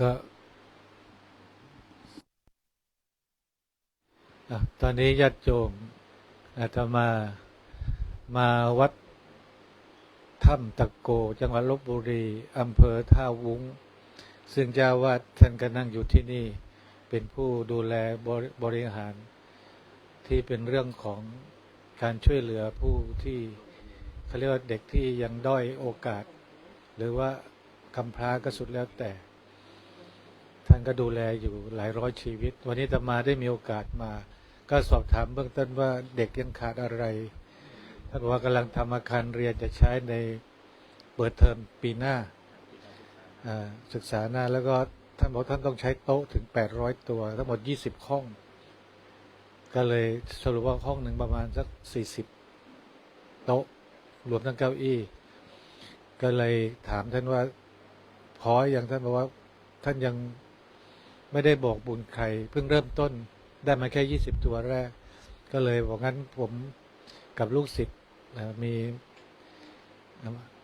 ก็ตอนนี้ญาติโยมอาตมามาวัดถ้ำตะโก จังหวัดลบบุรีอำเภอท่าวุ้ง ซึ่งเจ้าวาดท่านก็นั่งอยู่ที่นี่ เป็นผู้ดูแลบริบริหาร ที่เป็นเรื่องของการช่วยเหลือผู้ที่เขาเรียกว่าเด็กที่ยังด้อยโอกาส หรือว่ากำพร้าก็สุดแล้วแต่ ท่านก็ดูแลอยู่หลายร้อยชีวิต วันนี้อาตมาได้มีโอกาสมา ก็สอบถามเบื้องต้นว่าเด็กยังขาดอะไรท่านบอกว่ากำลังทำอาคารเรียนจะใช้ในเปิดเทอมปีหน้าอ่าศึกษาหน้าแล้วก็ท่านบอกท่านต้องใช้โต๊ะถึง 800 ตัว ทั้งหมด 20 ห้อง ก็เลยสรุปว่าห้องหนึ่งประมาณสัก 40 โต๊ะ รวมทั้งเก้าอี้ ก็เลยถามท่านว่า พออย่างท่านบอกว่าท่านยัง ไม่ได้บอกบุญใครเพิ่งเริ่มต้นได้มาแค่20ตัวแรก ก็เลยบอกงั้นผมกับลูกศิษย์มี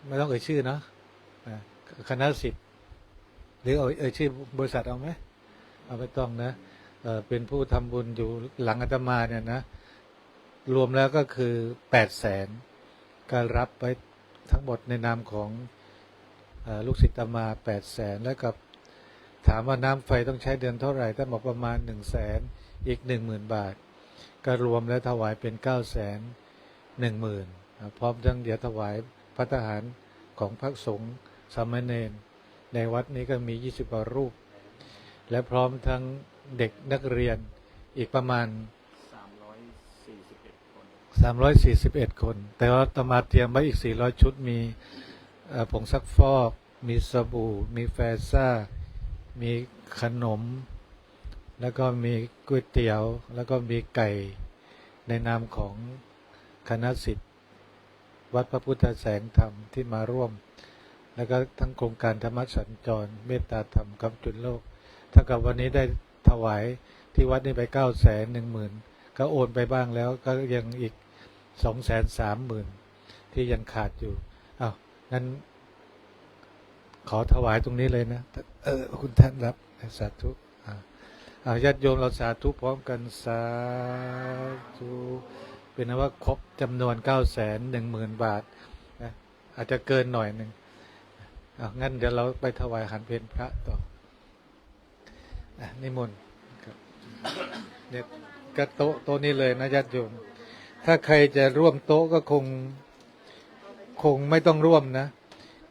ไม่ต้องเอ่ยชื่อเนาะคณะศิษย์หรือเอาเอ่ยชื่อบริษัทเอาไหมเอาไม่ต้องนะเเป็นผู้ทำบุญอยู่หลังอาตมาเนี่ยนะ รวมแล้วก็คือแปดแสนการรับไว้ทั้งหมดในนามของอลูกศิษย์อาตมาแปดแสนแล้วกับ ถามว่าน้ำไฟต้องใช้เดือนเท่าไหร่ท่านบอกประมาณหนึ่งแสนอีกหนึ่งหมื่นบาท ก็รวมแล้วถวายเป็นเก้าแสนหนึ่งหมื่นพร้อมทั้งเดี๋ยวถวายพระทหารของพระสงฆ์สามเณรในวัดนี้ก็มียี่สิบกว่ารูป และพร้อมทั้งเด็กนักเรียนอีกประมาณ341คน341คน แต่ว่าตมาเตรียมไว้อีก400ชุดมีผงซักฟอก มีสบู่ มีแฟซ่า มีขนม แล้วก็มีก๋วยเตี๋ยว แล้วก็มีไก่ในนามของคณะสิทธิ์วัดพระพุทธแสงธรรมที่มาร่วม แล้วก็ทั้งโครงการธรรมสัญจร เมตตาธรรมกับจุนโลกเท่ากับวันนี้ได้ถวายที่วัดนี้ไป9 1 0 0 0 0 0ก็โอนไปบ้างแล้วก็ยังอีกสองแสนสามหมื่นที่ยังขาดอยู่อ้าวงั้น ขอถวายตรงนี้เลยนะ เออ คุณท่านรับสาธุอาญาติโยมเราสาธุพร้อมกันสาธุเป็นนะว่าครบจำนวนเก้าแสนหนึ่งหมื่นบาทนะอาจจะเกินหน่อยหนึ่งอ่างั้นเดี๋ยวเราไปถวายหันเพนพระต่ออะนิมนต์ครับเนี่ยก็โต๊ะโต๊ะนี้เลยนะญาติโยม ถ้าใครจะร่วมโต๊ะก็คง คงไม่ต้องร่วมนะ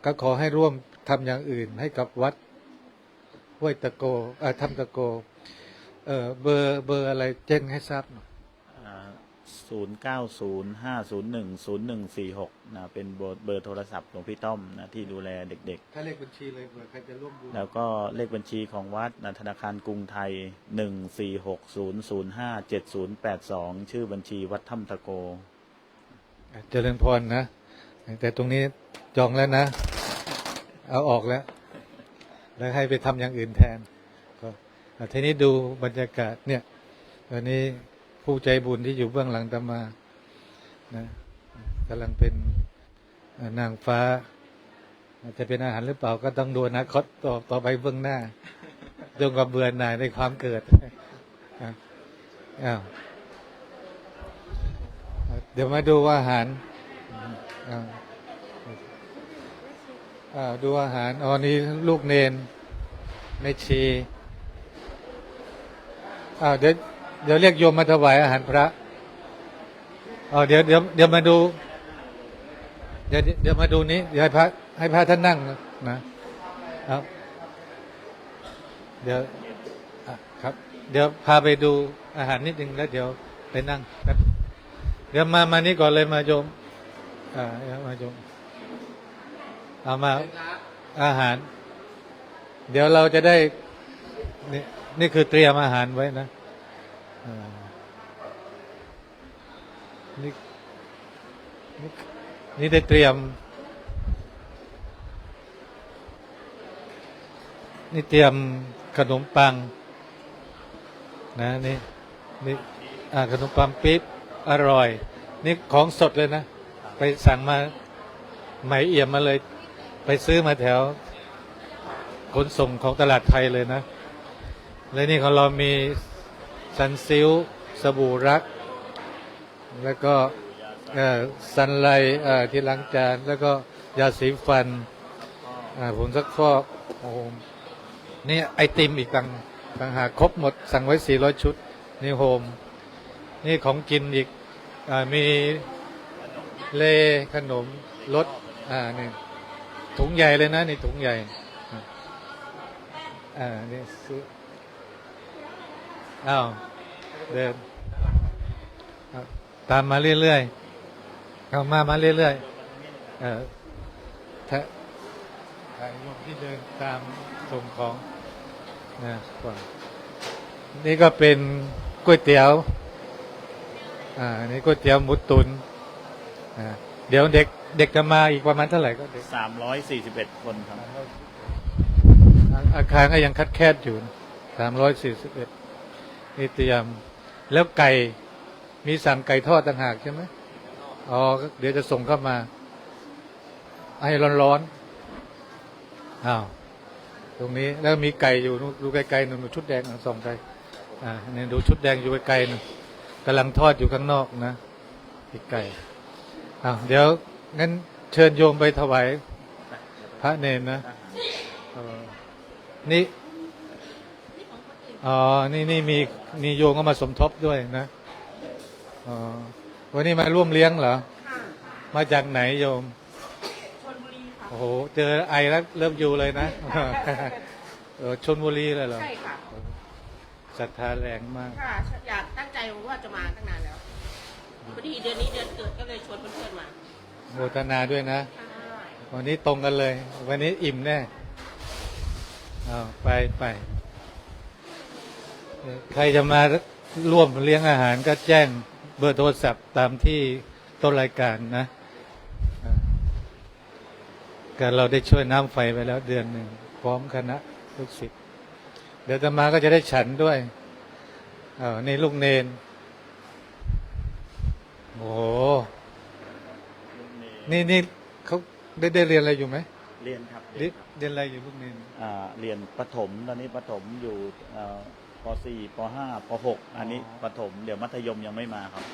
ก็ขอให้ร่วม ทำอย่างอื่นให้กับวัดห้วยตะโกเอ่อทำตะโกเออเบอร์เบอร์อะไรแจ้งให้ทราบหน่อยอ่า0905010146นะเป็นเบอร์เบอร์โทรศัพท์หลวงพี่ต้อมนะที่ดูแลเด็กถ้าเลขบัญชีเลยเผื่อใครจะร่วมบุญๆแล้วก็เลขบัญชีของวัดนะธนาคารกรุงไทย14600578082ชื่อบัญชีวัดถ้ำตะโกอะเจริญพรนะ แต่ตรงนี้จองแล้วนะ เอาออกแล้ว แล้วให้ไปทำอย่างอื่นแทนก็ทีนี้ดูบรรยากาศเนี่ยวันนี้ผู้ใจบุญที่อยู่เบื้องหลังตามานะกำลังเป็นนางฟ้าจะเป็นอาหารหรือเปล่าก็ต้องดูอนะคตต่อต่อไปเบื้องหน้าจงกับเบื่อหน่ายในความเกิดอ้าวเดี๋ยวมาดูว่าอาหารอ่าอ่า ดูอาหารอ๋อนี่ลูกเนนในชีอ้าวเดี๋ยวเดี๋ยวเรียกโยมมาถวายอาหารพระอ๋อเดี๋ยวเดี๋ยวเดี๋ยวมาดู เดี๋ยวเดี๋ยวมาดูนี้เดี๋ยวให้พระให้พระท่านนั่งนะครับเดี๋ยวครับ เดี๋ยวพาไปดูอาหารนิดนึงแล้ว เดี๋ยวไปนั่งเดี๋ยวมามานี่ก่อนเลยมาโยมอ่าเดี๋ยวมาโยม เอามาอาหาร เดี๋ยวเราจะได้ นี่นี่คือเตรียมอาหารไว้นะอ่านี่นี่นี่ได้เตรียม นี่เตรียมขนมปัง นะนี่นี่อ่าขนมปังปี๊บอร่อย นี่ของสดเลยนะ ไปสั่งมาไหมเอี่ยมมาเลย ไปซื้อมาแถว ขนส่งของตลาดไทยเลยนะ และนี่ของเรามีซันซิลสบู่รัก แล้วก็ซันไลที่ล้างจาน แล้วก็ยาสีฟันผงซักฟอกโอ้โหนี่ไอติมอีกต่างต่างหากครบหมด สั่งไว้ 400 ชุด นี่โฮม นี่ของกินอีกอมีเลขนมรสอ่านี่ ถุงใหญ่เลยนะนี่ถุงใหญ่อ่านี่ซื้ออ้าวเดินตามมาเรื่อยๆเอามามาเรื่อยๆเออถ้าถ่ายรูปที่เดินตามส่งของนะก่อนนี่ก็เป็นก๋วยเตี๋ยวอ่านี่ก๋วยเตี๋ยวหมูตุนอ่าเดี๋ยวเด็ก เด็กจะมาอีกประมาณเท่าไหร่ก็เด็กสามร้อยสี่สิบเอ็ดคนครับอาอาคารก็ยังคัดแคบอยู่สามร้อยสี่สิบเอ็ดนี่เตรียม แล้วไก่มีสั่งไก่ทอดต่างหากใช่ไหมอ๋อเดี๋ยวจะส่งเข้ามา ให้ร้อนๆอ้าวตรงนี้แล้วมีไก่อยู่นู่นดูไกลๆนู่นชุดแดงอะส่องไกลอ่าเนี่ยดูชุดแดงอยู่ไกลๆนู่นกำลังทอดอยู่ข้างนอกนะอีกไก่อ้าวเดี๋ยว งั้นเชิญโยมไปถวายพระเนนนะเออนี่อ๋อ นี่นี่มีมีโยงก็มาสมทบด้วยนะอ๋อวันนี้มาร่วมเลี้ยงเหรอค่ะมาจากไหนโยมชนบุรีค่ะโอ้โห เจอไอแล้วเริ่มอยู่เลยนะเออชนบุรีเลยเหรอ ใช่ค่ะศรัทธาแรงมาก ค่ะ อยากตั้งใจว่าจะมาตั้งนานแล้วพอดีเดือนนี้เดือนเกิดก็เลยชวนเพื่อนๆมา โมทนาด้วยนะค่ะวันนี้ตรงกันเลย วันนี้อิ่มแน่เอาไปไปเอ่อใครจะมาร่วมเลี้ยงอาหารก็แจ้งเบอร์โทรศัพท์ตามที่ต้นรายการนะอ่าการเราได้ช่วยน้ำไฟไปแล้วเดือนหนึ่ง พร้อมคณะลูกศิษย์เดี๋ยวจะมาก็จะได้ฉันด้วยอานี่ลูกเนน โอ้โห นี่นี่เขาได้ได้เรียนอะไรอยู่ไหมเรียนครับเรียนเรียนอะไรอยู่ลูกเนนอ่าเรียนประถมตอนนี้ประถมอยู่อ่าป .4 ป .5 ป .6 อันนี้ประถมเดี๋ยวมัธยมยังไม่มาครับ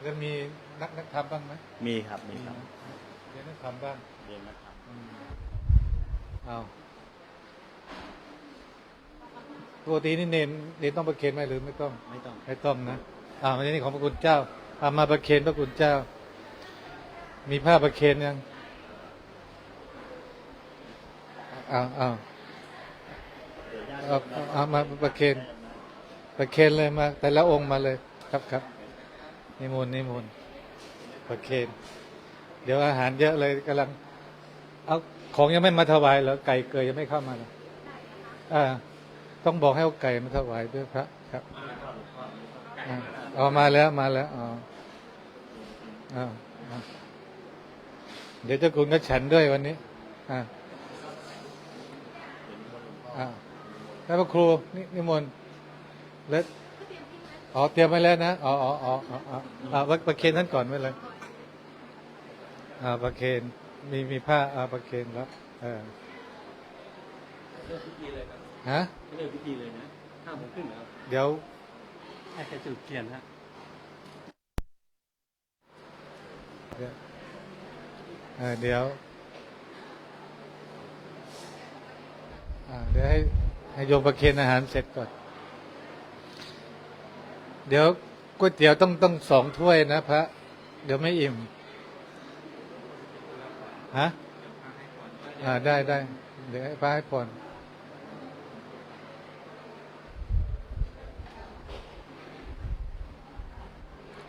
แล้วมีนักนักทำบ้างไหมมีครับมีครับเรียนนักทำบ้างเรียนนะครับอืมเอาปกตินี่เนนเนนต้องประเคนไหมหรือไม่ต้อง ไม่ต้อง ไม่ต้องนะ อ่าวันนี้ของพระคุณเจ้าเอามาประเคนพระคุณเจ้า มีผ้าประเคนยังเอาเอาเอาเอาเอามาประเคนประเคนเลยมา แต่ละองค์มาเลยครับครับนิมนต์นิมนต์ประเคนเดี๋ยวอาหารเยอะเลยกำลัง เอาของยังไม่มาถวายเหรอไก่เกยยังไม่เข้ามาเลยอ่า ต้องบอกให้เอาไก่มาถวายด้วยพระครับอ่าเอามาแล้วมาแล้วอ๋ออ่าอ่า เดี๋ยวเจ้าคุณก็ฉันด้วยวันนี้อ่าอ่าแล้วพระครูนี่นิมนต์แล้วอ๋อเตรียมไว้แล้วนะอ๋ออ๋ออ๋ออ๋ออ๋ออ่าประเคนท่านก่อนไว้เลยอ่าประเคนมีมีผ้าอาประเคนแล้วเออเริ่มพิธีเลยครับฮะเริ่มพิธีเลยนะห้าโมงครึ่งนะครับเดี๋ยวให้ใครจุดเทียนฮะ เดี๋ยวเอ่อเดี๋ยวเดี๋ยวให้ให้โยมประเคนอาหารเสร็จก่อน เดี๋ยวก๋วยเตี๋ยวต้องต้องสองถ้วยนะพระ เดี๋ยวไม่อิ่ม ฮะ อ่าได้ได้ เดี๋ยวให้พระให้ผ่อน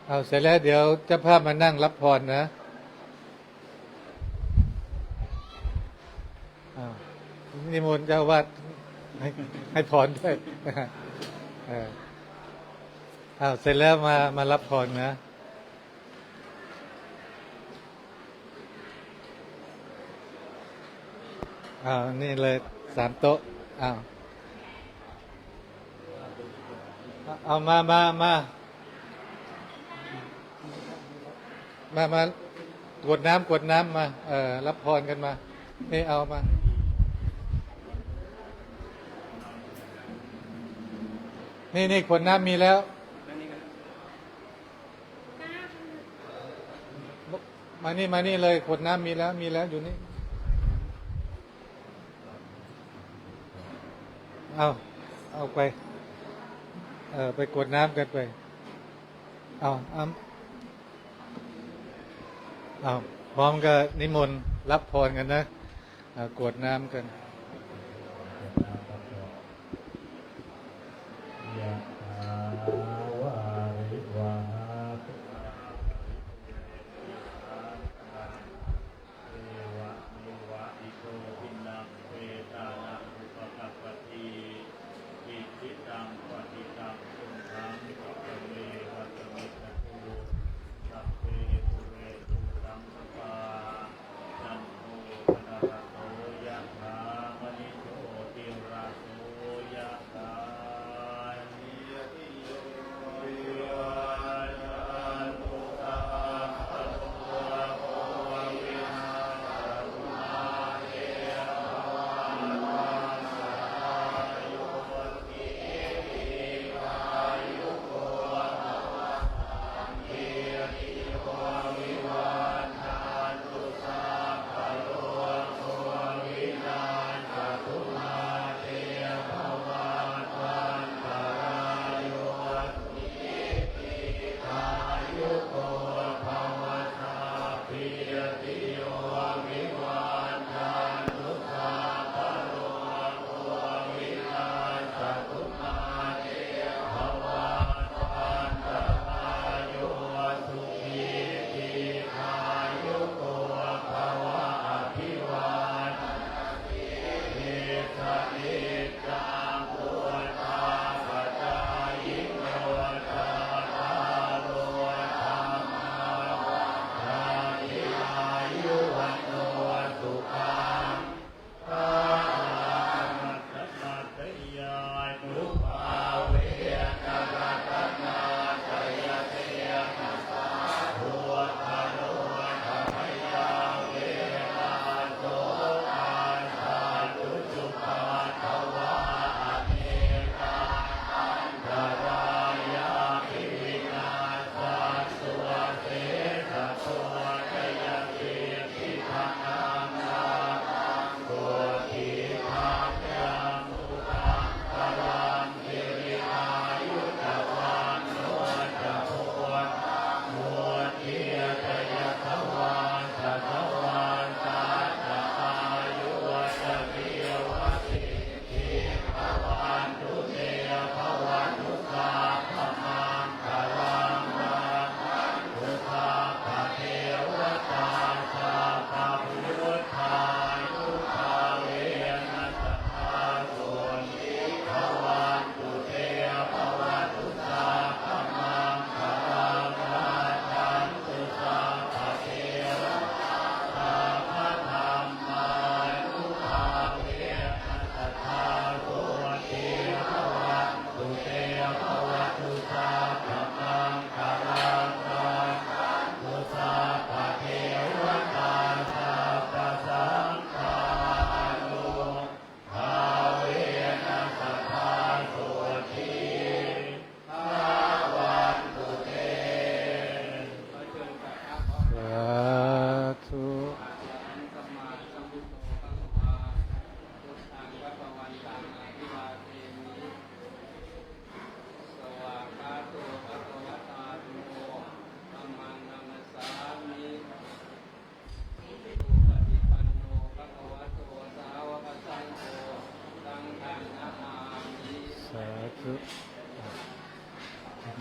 เอาเสร็จแล้วเดี๋ยวเจะภาพมานั่งรับพรนะอ้าว นิมนต์เจ้าวาดให้ให้พรด้วยอ้าวเสร็จแล้วมามารับพรนะอ้าวนี่เลยสามโต๊ะอ้าวเอาเอามามามา มามากดน้ำกดน้ำมา เออรับพรกันมานี่เอามา นี่นี่ขวดน้ำมีแล้วมานี่มานี่เลยขวดน้ำมีแล้ว มีแล้วอยู่นี่เอาเอาไป เออไปกดน้ำกันไป เอาเอาเอาพร้อมก็นิมนต์รับพรกันนะกดน้ำกัน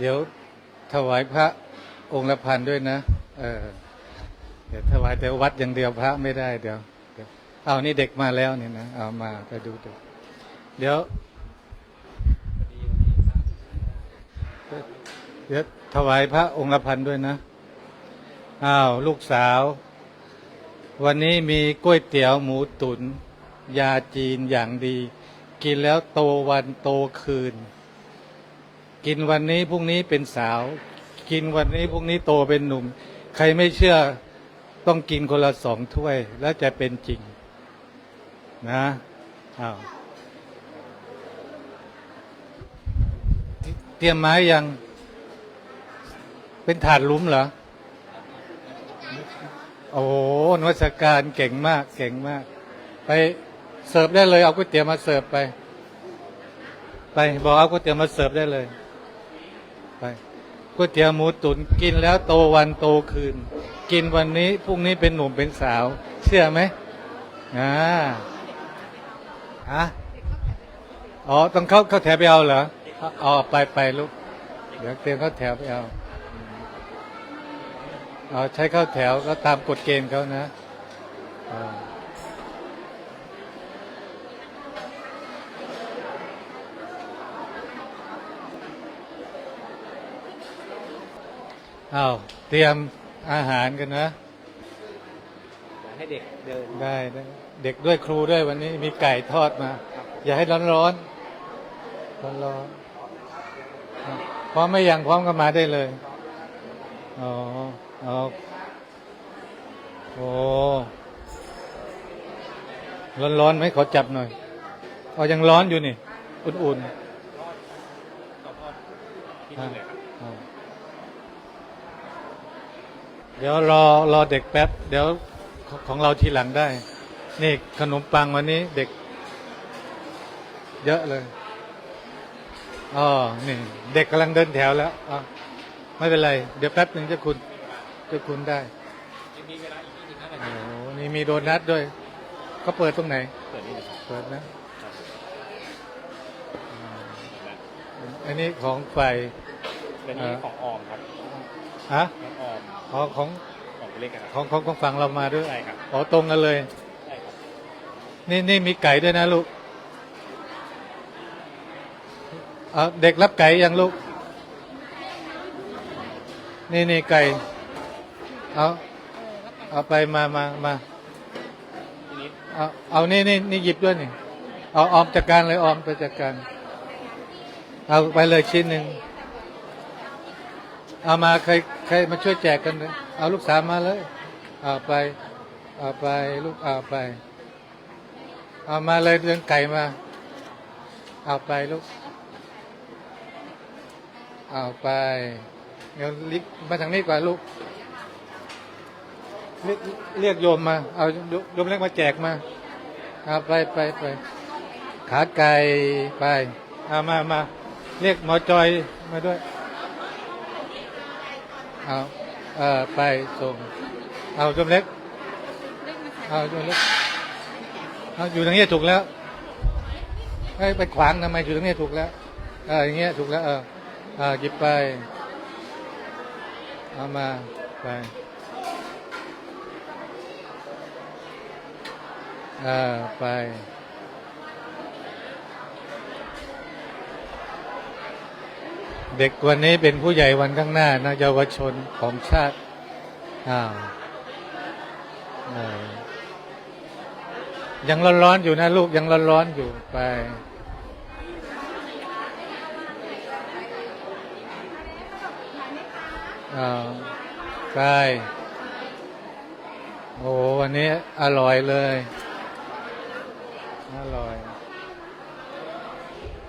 เดี๋ยวถวายพระองค์ละพันด้วยนะ เออ เดี๋ยวถวายแต่วัดอย่างเดียวพระไม่ได้เดี๋ยวเอานี่เด็กมาแล้วเนี่ยนะเอามาไปดูเดี๋ยวเดี๋ยวถวายพระองค์ละพันด้วยนะอ้าวลูกสาว วันนี้มีก๋วยเตี๋ยวหมูตุน ยาจีนอย่างดี กินแล้วโตวันโตคืน กินวันนี้พรุ่งนี้เป็นสาว กินวันนี้พรุ่งนี้โตเป็นหนุ่ม ใครไม่เชื่อต้องกินคนละสองถ้วย แล้วจะเป็นจริง นะอาเตรียมไม้ยัง เป็นถาดลุ้มเหรอ โอ้โหนวัตการเก่งมาก เก่งมาก ไปเสิร์ฟได้เลย เอาก๋วยเตี๋ยวมาเสิร์ฟไป ไปบอกเอาก๋วยเตี๋ยวมาเสิร์ฟได้เลย ก๋วยเตี๋ยวหมูตุ๋นกินแล้วโตวันโตคืน กินวันนี้พรุ่งนี้เป็นหนุ่มเป็นสาว เชื่อไหมอ่าฮะอ๋อต้องเข้าเข้าแถวไปเอาเหรออาเอไปไปลูกเดี๋ยวเตรียมเข้าแถวไปเอาเอาใช้เข้าแถวก็ตามกฎเกณฑ์เขานะอ่า อาเตรียมอาหารกันนะ ให้เด็กเดินได้ได้เด็กด้วยครูด้วยวันนี้มีไก่ทอดมา อย่าให้ร้อนร้อนร้อนร้อนๆพร้อมไม่ยังพร้อมก็มาได้เลย อ๋อเอาโอ้ร้อนร้อนๆไหมขอจับหน่อยเอายังร้อนอยู่นี่ อุ่นๆอะอะ เดี๋ยวรอรอเด็กแป๊บ เดี๋ยวของของเราทีหลังได้ นี่ขนมปังวันนี้เด็ก เยอะเลยอ๋อนี่ เด็กกำลังเดินแถวแล้วอ๋อไม่เป็นไร เดี๋ยวแป๊บหนึ่งจะคุณจะคุณได้ยังมีเวลาอีกนิดนึงนะโอ้โหนี่มีโดนัทด้วยเขาเปิดตรงไหน เปิดนี่นะครับเปิดนะอ่าอันนี้ของฝ่ายเป็นนี่ของออมครับฮะน้องออม อ๋อของของเล็กอะครับของของของฝั่งเรามาด้วยใช่ครับอ๋อตรงกันเลย ใช่ครับนี่นี่มีไก่ด้วยนะลูกเอาเด็กรับไก่ยังลูก นี่นี่ไก่ เอาเอาไปมามามาทีนี้เอาเอานี่นี่นี่หยิบด้วยนี่ เอาออมจัดการเลยออมไปจัดการ เอาไปเลยชิ้นหนึ่ง เอามาใครใครมาช่วยแจกกันเลยเอาลูกสาวมาเลยเอาไปเอาไปลูกเอาไป เอามาเลยเดินไก่มา เอาไปลูก เอาไปเดี๋ยวลิกมาทางนี้ก่อนลูกเรียกเรียกโยมมา เอาโยโยมเล็กมาแจกมาเอาไปไปไปขาไก่ไปเอามามาเรียกหมอจอยมาด้วย เอาเออไปส่ง เอาโยมเล็ก เอาโยมเล็ก เอาอยู่ตรงนี้ถูกแล้วเอ้ยไปขวางทำไมอยู่ตรงนี้ถูกแล้ว เอออย่างเงี้ยถูกแล้ว เออเออหยิบไป เอามาไปเออไป เด็กวันนี้เป็นผู้ใหญ่วันข้างหน้านะเยาวชนของชาติอ้าวเอยังร้อนๆอยู่นะลูกยังร้อนๆอยู่ไปอ้าวไปโอ้วันนี้อร่อยเลย อร่อย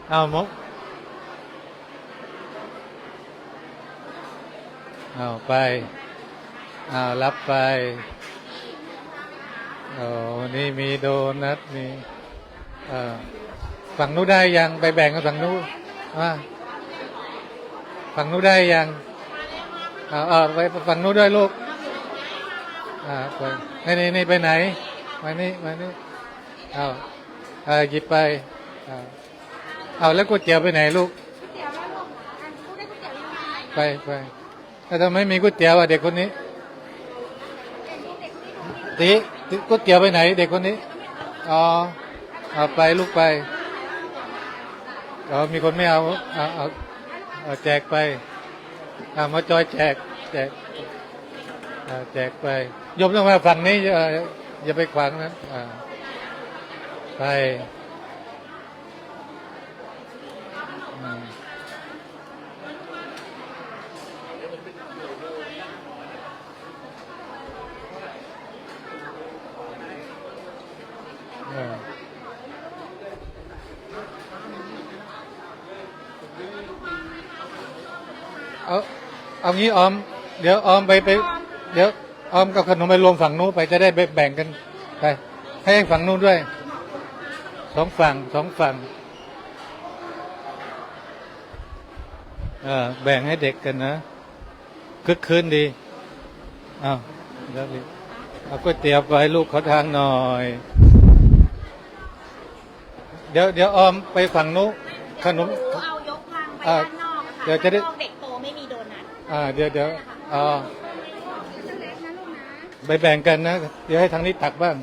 เอามก เอาไปเอารับไปโอ้นี่มีโดนัทมีเอ่อฝั่งนู้นได้ยังไปแบ่งกับฝั่งนู้นว่าฝั่งนู้นได้ยังเอาเอาไปฝั่งนู้นด้วยลูกอ่าไปนี่นี่นี่ไปไหนมานี่มานี่เอาเอาหยิบไปเอาเอาแล้วก๋วยเตี๋ยวไปไหนลูกไปไป แต่ทำไมมีก๋วยเตี๋ยวอะเด็กคนนี้ตีก๋วยเตี๋ยวไปไหน เด็กคนนี้อ๋อเอาไปลูกไปอ๋อมีคนไม่เอาเอาเอาแจกไปเอามาจอยแจก แจกแจกไปยมต้องมาฝั่งนี้อย่าไปขวางนั้นอ่าไป เออเอาเอางี้ออม เดี๋ยวออมไปไป เดี๋ยวออมกับขนมไปรวมฝั่งนู้นไปจะได้แบ่งกันไป ให้ฝั่งนู้นด้วยสองฝั่งสองฝั่งเออแบ่งให้เด็กกันนะคึกคืนดีอ้าวเดี๋ยวดิเอาก๋วยเตี๋ยวไปลูกขอทางหน่อย เดี๋ยวเดี๋ยวออมไปฝั่งนู้นขนมเอายกลังไปอ่าด้านนอกอะค่ะเดี๋ยวจะได้ ด้านนอกเด็กโตไม่มีโดนัทอ่าเดี๋ยวเดี๋ยวอ่าไปแบ่งกันนะ เดี๋ยวให้ทางนี้ตักบ้าง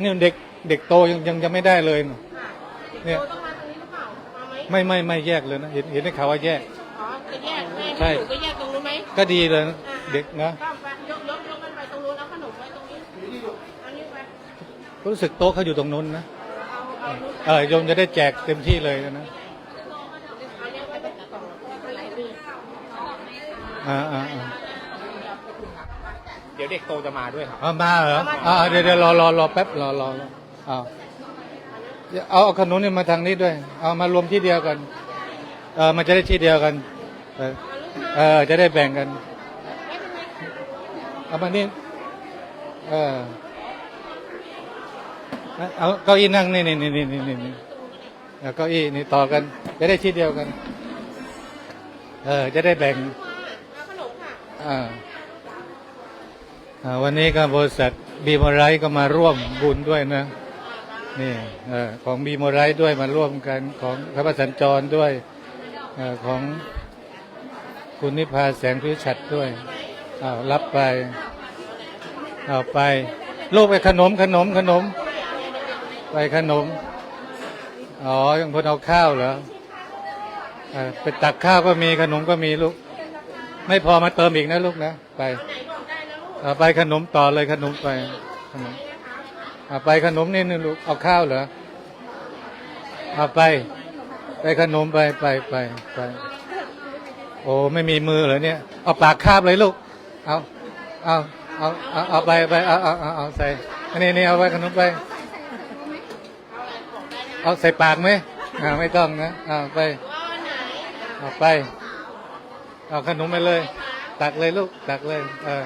นี่เด็กเด็กโตยังยังยังไม่ได้เลยน่ะค่ะเนี่ยโตต้องมาตรงนี้หรือเปล่ามาไหมไม่ไม่ไม่แยกเลยนะ เห็นเห็นได้ข่าวว่าแยก อ๋อจะแยกแม่ใช่หนูก็แยกตรงนู้นไหมก็ดีเลยนะเด็กนะก็ไปยกยกยกกันไปตรงนู้นแล้วขนมไว้ตรงนี้อันนี้ไปรู้สึกโต๊ะเขาอยู่ตรงนู้นนะ เอาเอานู้นเออโยมจะได้แจกเต็มที่เลยนะเอาเนี้ยไว้เป็นกล่องอะไรดีอ่าอ่าอ่าเดี๋ยวเด็กโตจะมาด้วยครับเอามาเหรออ่าเดี๋ยวเดี๋ยวรอรอรอแป๊บรอรอรอเอาเอาเอาขนุนนี่มาทางนี้ด้วย เอามารวมที่เดียวกันเออมันจะได้ที่เดียวกัน เออเออจะได้แบ่งกันเอามานี่เออ เอาเก้าอี้นั่งนี่นี่นี่นี่นี่นี่เอาเก้าอี้นี่ต่อกัน จะได้ที่เดียวกัน เออ จะได้แบ่งเอ่าวันนี้ก็บริษัทบีมไรก็มาร่วมบุญด้วยนะ นี่เออของบีมไรด้วยมาร่วมกันของพระประสัญจรด้วยเออของคุณนิพาแสงพิชัดด้วยอ้าวรับไป เอาไป ลูกไปขนมขนมขนม ไปขนม อ๋อ ยังพนเอาข้าวเหรอเออไปตักข้าวก็มีขนมก็มีลูก ไม่พอมาเติมอีกนะลูกนะ ไปไหนบอกได้นะลูกเอาไปขนมต่อเลยขนมไปขนมไปขนมนี่นึงลูก เอาข้าวเหรอเอาไป ไปขนมไปไปไปไป โอ้ไม่มีมือเหรอเนี่ย เอาปากคาบเลยลูก เอาเอาเอาเอาไปไปเอาเอาเอาใส่อันนี้นี่เอาไปขนมไป เอาใส่ปากไหมอ่าไม่ต้องนะเอาไปว่าไหนเอาไป เอาขนมไปเลย ตักเลยลูก ตักเลย เออ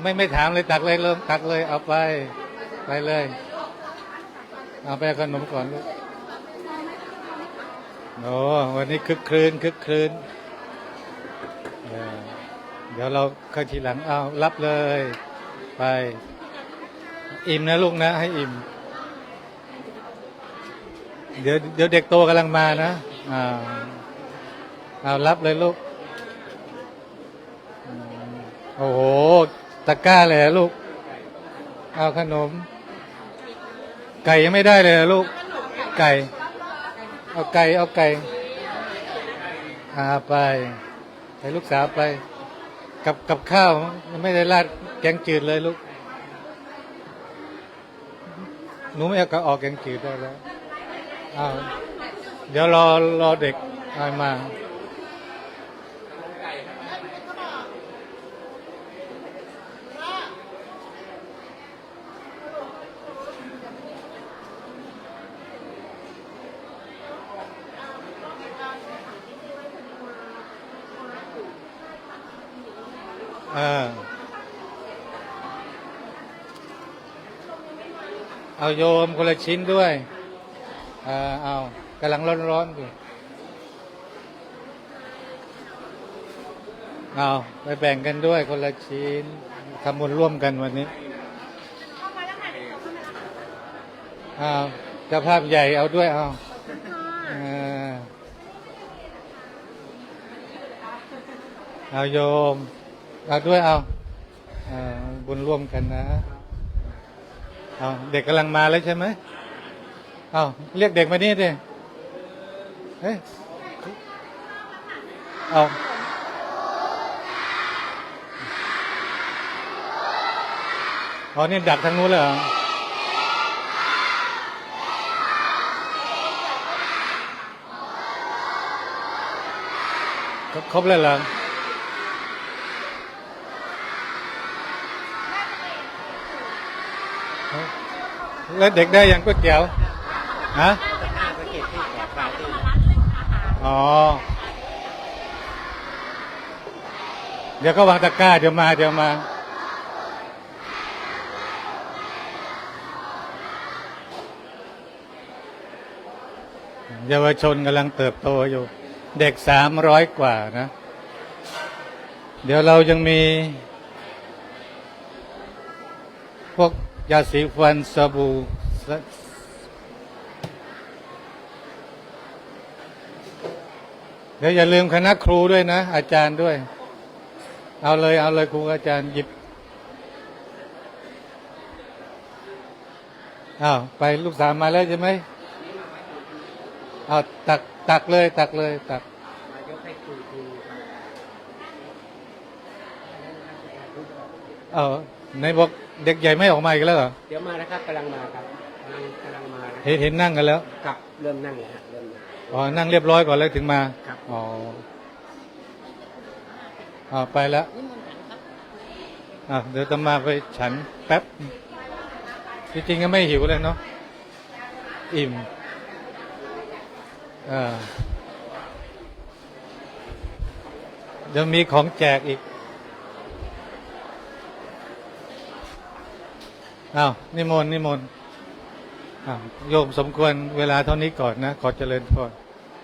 ไม่ไม่ถามเลยตักเลยเริ่มตักเลย เอาไป ไปเลย เอาไปขนมก่อนลูกโอ้วันนี้คึกครืนคึกครืนเออเดี๋ยวเราค่อยทีหลังเอารับเลย ไป อิ่มนะลูกนะ ให้อิ่ม เดี๋ยวเดี๋ยวเด็กโตกำลังมานะอ่าเอารับเลยลูก โอ้โห ตะกร้าเลยลูก เอาขนม ไก่ยังไม่ได้เลยลูก ไก่ เอาไก่ เอาไก่อาไปให้ลูกสาวไป กับกับข้าวยังไม่ได้ราดแกงจืดเลยลูก หนูไม่เอากระออกแกงจืดได้แล้วอ้าว เดี๋ยวรอรอเด็กมาเออเอาโยมคนละชิ้นด้วย เออเอากำลังร้อนๆอยู่เอาไปแบ่งกันด้วยคนละชิ้นทำบุญร่วมกันวันนี้เอาเจ้าภาพใหญ่เอาด้วยเอาเออเอาโยมเอาด้วยเอาบุญร่วมกันนะเอาเด็กกำลังมาแล้วใช่ไหม เอาเรียกเด็กมานี่ดิเฮ้ยเอาอ๋อนี่ดักทางนู้นเลยเหรอครบครบเลยเหรอแล้วเด็กได้ยังก๋วยเตี๋ยว ฮะอ๋อ เดี๋ยวก็วางตะกร้าเดี๋ยวมาเดี๋ยวมา เยาวชนกำลังเติบโตอยู่ เด็กสามร้อยกว่านะ เดี๋ยวเรายังมี พวกยาสีฟันสบู่สเดี๋ยวอย่าลืมคณะครูด้วยนะ อาจารย์ด้วย เอาเลยเอาเลยครูอาจารย์หยิบอ้าวไปลูกสาวมาแล้วใช่ไหมเอาตักตักเลยตักเลย ตักมายกให้ครูครูครับเออในบอกเด็กใหญ่ไม่ออกมาอีกแล้วเหรอ เดี๋ยวมานะครับกำลังมาครับกำลังกำลังมานะเห็นเห็นนั่งกันแล้ว ครับ เริ่มนั่งแล้วฮะเริ่มนั่ง อ๋อ นั่งเรียบร้อยก่อนแล้วถึงมา ครับ อ๋ออ๋อไปแล้วนิมนต์ฉันครับอะเดี๋ยวจะมาไปฉันแป๊บ จริงๆก็ไม่หิวเลยเนาะ อิ่มอ่าเดี๋ยวมีของแจกอีก อ้าว นิมนต์นิมนต์อ้าวโยมสมควรเวลาเท่านี้ก่อนนะ ขอเจริญพร